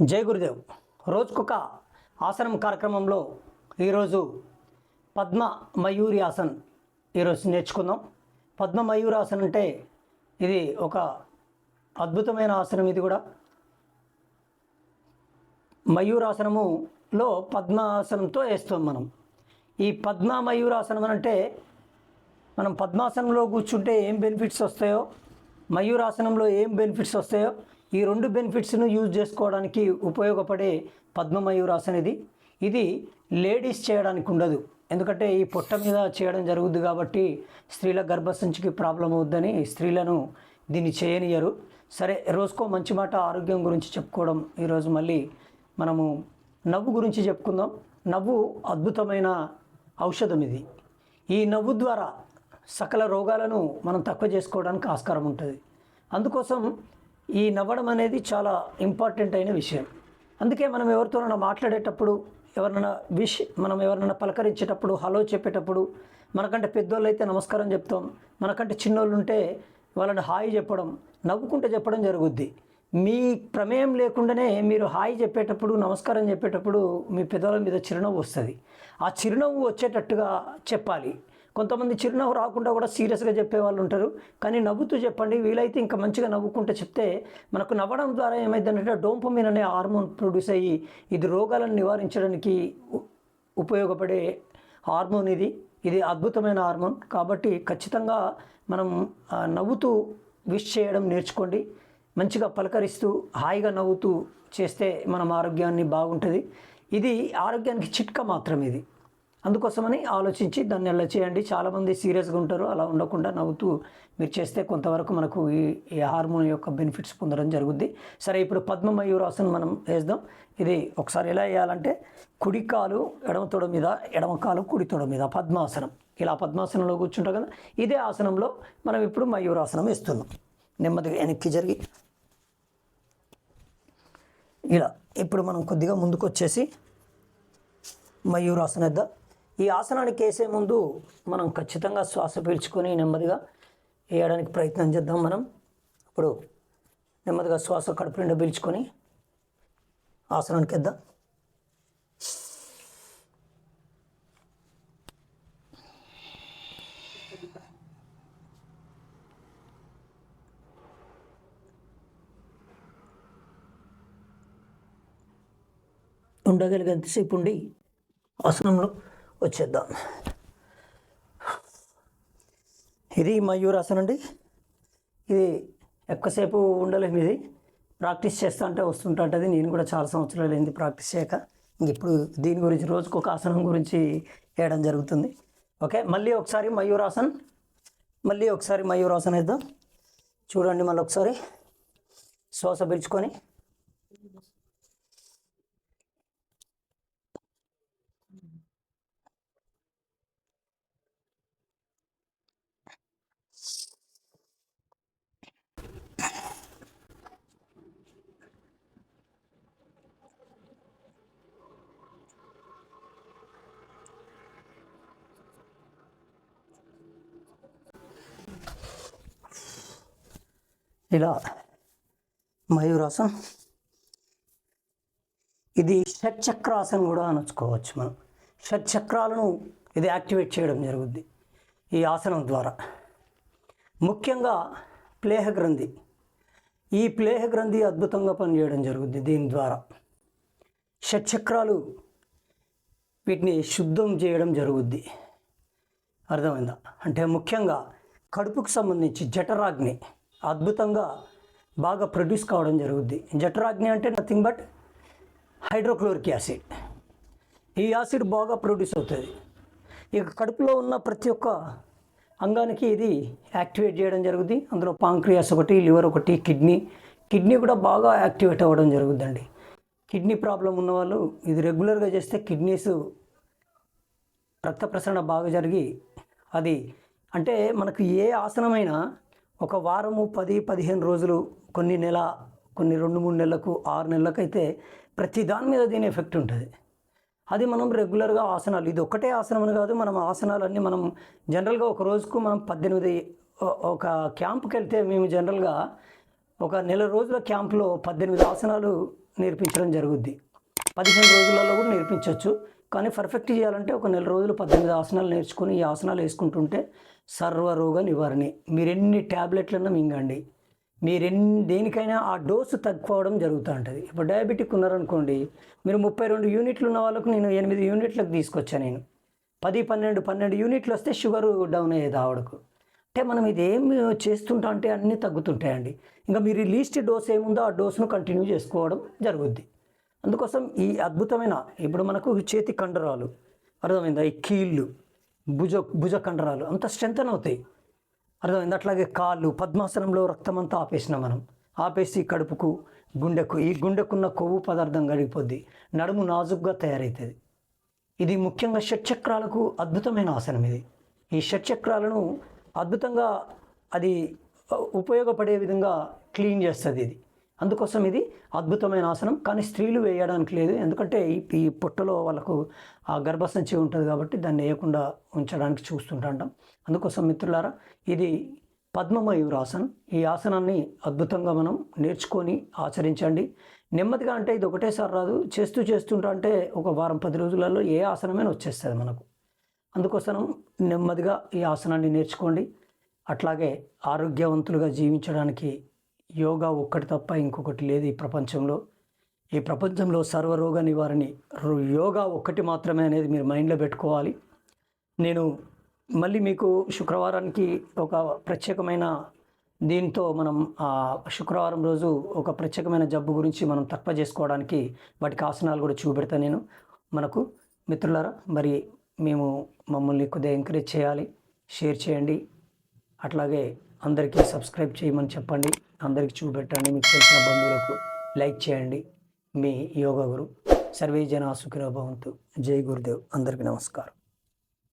జై గురుదేవ్. రోజుకొక ఆసనం కార్యక్రమంలో ఈరోజు పద్మ మయూరి ఆసన్ ఈరోజు నేర్చుకుందాం. పద్మ మయూరాసన్ అంటే ఇది ఒక అద్భుతమైన ఆసనం ఇది కూడా. మయూరాసనములో పద్మాసనంతో వేస్తాం మనం. ఈ పద్మ మయూరాసనం అని అంటే మనం పద్మాసనంలో కూర్చుంటే ఏం బెనిఫిట్స్ వస్తాయో మయూరాసనంలో ఏం బెనిఫిట్స్ వస్తాయో ఈ రెండు బెనిఫిట్స్ను యూజ్ చేసుకోవడానికి ఉపయోగపడే పద్మ మయూరాసన ఇది ఇది లేడీస్ చేయడానికి ఉండదు. ఎందుకంటే ఈ పొట్ట మీద చేయడం జరుగుద్ది కాబట్టి స్త్రీల గర్భసంచికి ప్రాబ్లం అవుద్దని స్త్రీలను దీన్ని చేయనియరు సరే రోజుకో మంచి మాట ఆరోగ్యం గురించి చెప్పుకోవడం ఈరోజు మళ్ళీ మనము నవ్వు గురించి చెప్పుకుందాం. నవ్వు అద్భుతమైన ఔషధం ఇది ఈ నవ్వు ద్వారా సకల రోగాలను మనం తక్కువ చేసుకోవడానికి ఆస్కారం ఉంటుంది. అందుకోసం ఈ నవ్వడం అనేది చాలా ఇంపార్టెంట్ అయిన విషయం. అందుకే మనం ఎవరితోనైనా మాట్లాడేటప్పుడు ఎవరినైనా విష్ మనం ఎవరినైనా పలకరించేటప్పుడు హలో చెప్పేటప్పుడు మనకంటే పెద్దోళ్ళు అయితే నమస్కారం చెప్తాం. మనకంటే చిన్నోళ్ళు ఉంటే వాళ్ళని హాయ్ చెప్పడం నవ్వుకుంటే చెప్పడం జరుగుద్ది. మీ ప్రమేయం లేకుండానే మీరు హాయ్ చెప్పేటప్పుడు నమస్కారం చెప్పేటప్పుడు మీ పెదవుల మీద చిరునవ్వు వస్తుంది. ఆ చిరునవ్వు వచ్చేటట్టుగా చెప్పాలి. కొంతమంది చిరునవ్వు రాకుండా కూడా సీరియస్గా చెప్పే వాళ్ళు ఉంటారు. కానీ నవ్వుతూ చెప్పండి వీలైతే ఇంకా మంచిగా నవ్వుకుంటూ చెప్తే మనకు నవ్వడం ద్వారా ఏమైందంటే డోంపమిన్ అనే హార్మోన్ ప్రొడ్యూస్ అయ్యి ఇది రోగాలను నివారించడానికి ఉపయోగపడే హార్మోన్ ఇది. ఇది అద్భుతమైన హార్మోన్. కాబట్టి ఖచ్చితంగా మనం నవ్వుతూ విష్ చేయడం నేర్చుకోండి. మంచిగా పలకరిస్తూ హాయిగా నవ్వుతూ చేస్తే మనం ఆరోగ్యాన్ని బాగుంటుంది. ఇది ఆరోగ్యానికి చిట్కా మాత్రం ఇది. అందుకోసమని ఆలోచించి దాన్ని అలా చేయండి. చాలామంది సీరియస్గా ఉంటారు. అలా ఉండకుండా నవ్వుతూ మీరు చేస్తే కొంతవరకు మనకు ఈ ఈ హార్మోన్ యొక్క బెనిఫిట్స్ పొందడం జరుగుద్ది. సరే ఇప్పుడు పద్మ మయూరాసనం మనం వేద్దాం. ఇది ఒకసారి ఎలా వేయాలంటే కుడి కాలు ఎడమ తొడ మీద ఎడమ కాలు కుడి తొడ మీద పద్మాసనం. ఇలా పద్మాసనంలో కూర్చుంటాం కదా ఇదే ఆసనంలో మనం ఇప్పుడు మయూరాసనం వేస్తున్నాం. నెమ్మదిగా వెనక్కి జరిగి ఇలా ఇప్పుడు మనం కొద్దిగా ముందుకు వచ్చేసి మయూరాసన వేద్దాం ఈ ఆసనానికి వేసే ముందు మనం ఖచ్చితంగా శ్వాస పీల్చుకొని నెమ్మదిగా వేయడానికి ప్రయత్నం చేద్దాం మనం. ఇప్పుడు నెమ్మదిగా శ్వాస కడుపు నిండా పీల్చుకొని ఆసనానికి వేద్దాం. ఉండగలిగేంతసేపు ఉండి ఆసనంలో వచ్చేద్దాం. ఇది మయూరాసనం అండి. ఇది ఎక్కువసేపు ఉండలేము ఇది. ప్రాక్టీస్ చేస్తా అంటే వస్తుంటా ఉంటుంది నేను కూడా చాలా సంవత్సరాలు అయింది ప్రాక్టీస్ చేయక. ఇప్పుడు దీని గురించి రోజుకు ఒక ఆసనం గురించి వేయడం జరుగుతుంది. ఓకే మళ్ళీ ఒకసారి మయూరాసన్ మళ్ళీ ఒకసారి మయూరాసన్ వేద్దాం. చూడండి మళ్ళీ ఒకసారి. శ్వాస పీల్చుకొని. ఇలా మయూరాసనం ఇది షట్చక్రాసనం కూడా అనొచ్చుకోవచ్చు మనం. షట్చక్రాలను ఇది యాక్టివేట్ చేయడం జరుగుద్ది ఈ ఆసనం ద్వారా. ముఖ్యంగా ప్లేహ గ్రంథి ఈ ప్లేహ గ్రంథి అద్భుతంగా పనిచేయడం జరుగుద్ది దీని ద్వారా. షట్చక్రాలు వీటిని శుద్ధం చేయడం జరుగుద్ది. అర్థమైందా? అంటే ముఖ్యంగా కడుపుకు సంబంధించి జఠరాగ్ని అద్భుతంగా బాగా ప్రొడ్యూస్ కావడం జరుగుద్ది. జఠరాగ్ని అంటే నథింగ్ బట్ హైడ్రోక్లోరిక్ యాసిడ్ ఈ యాసిడ్ బాగా ప్రొడ్యూస్ అవుతుంది. ఇక కడుపులో ఉన్న ప్రతి ఒక్క అంగానికి ఇది యాక్టివేట్ చేయడం జరుగుద్ది. అందులో పాంక్రియాస్ ఒకటి లివర్ ఒకటి కిడ్నీ కిడ్నీ కూడా బాగా యాక్టివేట్ అవ్వడం జరుగుద్దండి. కిడ్నీ ప్రాబ్లం ఉన్నవాళ్ళు ఇది రెగ్యులర్గా చేస్తే కిడ్నీస్ రక్త ప్రసరణ బాగా జరిగి అది అంటే మనకు ఏ ఆసనమైనా ఒక వారము పది పదిహేను రోజులు కొన్ని నెల కొన్ని రెండు మూడు నెలలకు ఆరు నెలలకు అయితే ప్రతి దాని మీద దీని ఎఫెక్ట్ ఉంటుంది. అది మనం రెగ్యులర్గా ఆసనాలు ఇది ఒక్కటే ఆసనం అని కాదు మనం ఆసనాలన్నీ మనం జనరల్గా ఒక రోజుకు మనం పద్దెనిమిది ఒక క్యాంప్కి వెళ్తే మేము జనరల్గా ఒక నెల రోజుల క్యాంప్లో పద్దెనిమిది ఆసనాలు నేర్పించడం జరుగుద్ది. పదిహేను రోజులలో కూడా నేర్పించవచ్చు కానీ పర్ఫెక్ట్ చేయాలంటే ఒక నెల రోజులు పద్దెనిమిది ఆసనాలు నేర్చుకొని ఈ ఆసనాలు వేసుకుంటుంటే సర్వరోగ నివారణ. మీరెన్ని ఎన్ని ట్యాబ్లెట్లన్నా మింగండి. మీరెన్ని దేనికైనా ఆ డోసు తగ్గిపోవడం జరుగుతూ ఉంటుంది ఇప్పుడు డయాబెటిక్ ఉన్నారనుకోండి మీరు ముప్పై రెండు యూనిట్లు ఉన్న వాళ్ళకు నేను ఎనిమిది యూనిట్లకు తీసుకొచ్చాను నేను. పది పన్నెండు పన్నెండు యూనిట్లు వస్తే షుగర్ డౌన్ అయ్యేది ఆవిడకు. అంటే మనం ఇదేం చేస్తుంటా అంటే అన్నీ తగ్గుతుంటాయండి. ఇంకా మీరు లీస్ట్ డోస్ ఏముందో ఆ డోస్ను కంటిన్యూ చేసుకోవడం జరుగుద్ది. అందుకోసం ఈ అద్భుతమైన ఇప్పుడు మనకు చేతి కండరాలు అర్థమైందా? ఈ కీళ్ళు భుజ భుజ కండరాలు అంత స్ట్రెంతన్ అవుతాయి. అర్థమైంది? అట్లాగే కాళ్ళు పద్మాసనంలో రక్తం అంతా ఆపేసినాం మనం. ఆపేసి కడుపుకు గుండెకు ఈ గుండెకున్న కొవ్వు పదార్థం కరిగిపోద్ది నడుము నాజుగ్గా తయారవుతుంది ఇది ముఖ్యంగా షట్చక్రాలకు అద్భుతమైన ఆసనం ఇది. ఈ షట్చక్రాలను అద్భుతంగా అది ఉపయోగపడే విధంగా క్లీన్ చేస్తుంది ఇది. అందుకోసం ఇది అద్భుతమైన ఆసనం. కానీ స్త్రీలు వేయడానికి లేదు. ఎందుకంటే ఈ పొట్టలో వాళ్ళకు ఆ గర్భసంచి ఉంటుంది కాబట్టి దాన్ని వేయకుండా ఉంచడానికి చూస్తుంటాం అందుకోసం మిత్రులారా ఇది పద్మమయూరాసనం ఈ ఆసనాన్ని అద్భుతంగా మనం నేర్చుకొని ఆచరించండి. నెమ్మదిగా అంటే ఇది ఒకటేసారి రాదు. చేస్తూ చేస్తుంటా అంటే ఒక వారం పది రోజులలో ఏ ఆసనమైనా వచ్చేస్తుంది మనకు. అందుకోసం నెమ్మదిగా ఈ ఆసనాన్ని నేర్చుకోండి. అట్లాగే ఆరోగ్యవంతులుగా జీవించడానికి యోగా ఒక్కటి తప్ప ఇంకొకటి లేదు ఈ ప్రపంచంలో. ఈ ప్రపంచంలో సర్వరోగ నివారణి. రో- యోగా ఒక్కటి మాత్రమే అనేది మీరు మైండ్లో పెట్టుకోవాలి. నేను మళ్ళీ మీకు శుక్రవారానికి ఒక ప్రత్యేకమైన దీంతో మనం ఆ శుక్రవారం రోజు ఒక ప్రత్యేకమైన జబ్బు గురించి మనం తక్కువ చేసుకోవడానికి వాటికి ఆసనాలు కూడా చూపెడతాను నేను. మనకు మిత్రులారా మరి మేము మమ్మల్ని కొద్దిగా ఎంకరేజ్ చేయాలి. షేర్ చేయండి. అట్లాగే అందరికీ సబ్స్క్రైబ్ చేయమని చెప్పండి. అందరికీ చూపెట్టండి. మీకు తెలిసిన బంధువులకు లైక్ చేయండి. మీ యోగా గురు సర్వే జన సుఖినో భవంతు. జై గురుదేవ్. అందరికీ నమస్కారం.